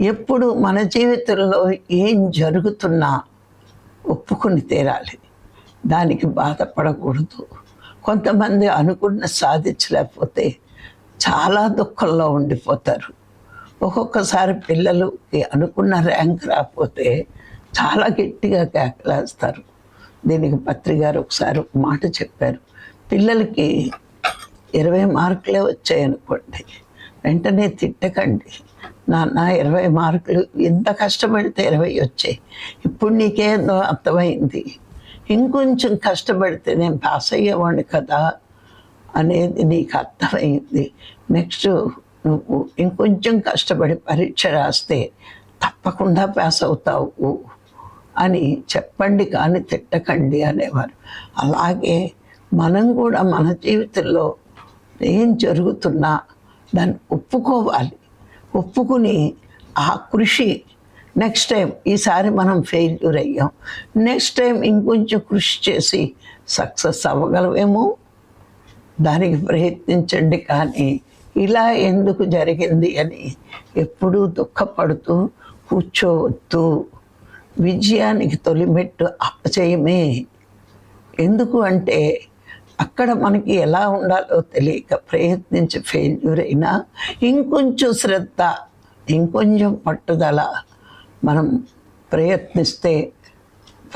ఎప్పుడు మన జీవితంలో ఏం జరుగుతున్నా ఒప్పుకొని తీరాలి. దానికి బాధపడకూడదు. కొంతమంది అనుకున్న సాధించలేకపోతే చాలా దుఃఖంలో ఉండిపోతారు. ఒక్కొక్కసారి పిల్లలుకి అనుకున్న ర్యాంక్ రాకపోతే చాలా గట్టిగా కేకలేస్తారు. దీనికి పత్రి గారు ఒకసారి ఒక మాట చెప్పారు. పిల్లలకి ఇరవై మార్కులే వచ్చాయనుకోండి. వెంటనే తిట్టకండి. నాన్న ఇరవై మార్కులు ఎంత కష్టపడితే ఇరవై వచ్చాయి ఇప్పుడు నీకేందో అర్థమైంది. ఇంకొంచెం కష్టపడితే నేను పాస్ అయ్యేవాడిని కదా అనేది నీకు అర్థమైంది. నెక్స్ట్ నువ్వు ఇంకొంచెం కష్టపడి పరీక్ష రాస్తే తప్పకుండా పాస్ అవుతావు అని చెప్పండి కానీ తిట్టకండి అనేవారు. అలాగే మనం కూడా మన జీవితంలో ఏం జరుగుతున్నా దాన్ని ఒప్పుకోవాలి. ఒప్పుకుని ఆ కృషి నెక్స్ట్ టైం ఈసారి మనం ఫెయిల్యూర్ అయ్యాం. నెక్స్ట్ టైం ఇంకొంచెం కృషి చేసి సక్సెస్ అవ్వగలమేమో? దానికి ప్రయత్నించండి కానీ ఇలా ఎందుకు జరిగింది అని ఎప్పుడూ దుఃఖపడుతూ కూర్చోవద్దు. విజయానికి తొలిమెట్టు అప్పచేయమే ఎందుకు అంటే అక్కడ మనకి ఎలా ఉండాలో తెలియక ప్రయత్నించి ఫెయిల్యూర్ అయినా ఇంకొంచెం శ్రద్ధ ఇంకొంచెం పట్టుదల మనం ప్రయత్నిస్తే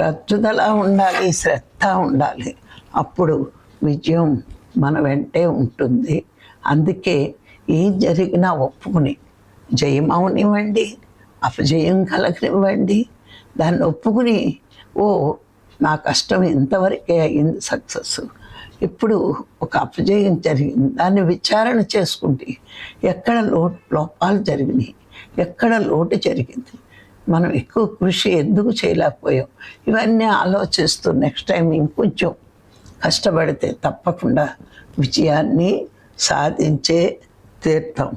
పట్టుదల ఉండాలి శ్రద్ధ ఉండాలి. అప్పుడు విజయం మన వెంటే ఉంటుంది. అందుకే ఏం జరిగినా ఒప్పుకుని జయం అవనివ్వండి అపజయం కలగనివ్వండి. దాన్ని ఒప్పుకుని ఓ నా కష్టం ఇంతవరకే అయింది సక్సెస్ ఇప్పుడు ఒక అపజయం జరిగింది. దాన్ని విచారణ చేసుకుంటే ఎక్కడ లో లోపాలు జరిగినాయి? ఎక్కడ లోటు జరిగింది? మనం ఎక్కువ కృషి ఎందుకు చేయలేకపోయాం? ఇవన్నీ ఆలోచిస్తూ నెక్స్ట్ టైం ఇంకొంచెం కష్టపడితే తప్పకుండా విజయాన్ని సాధించే తీర్థం.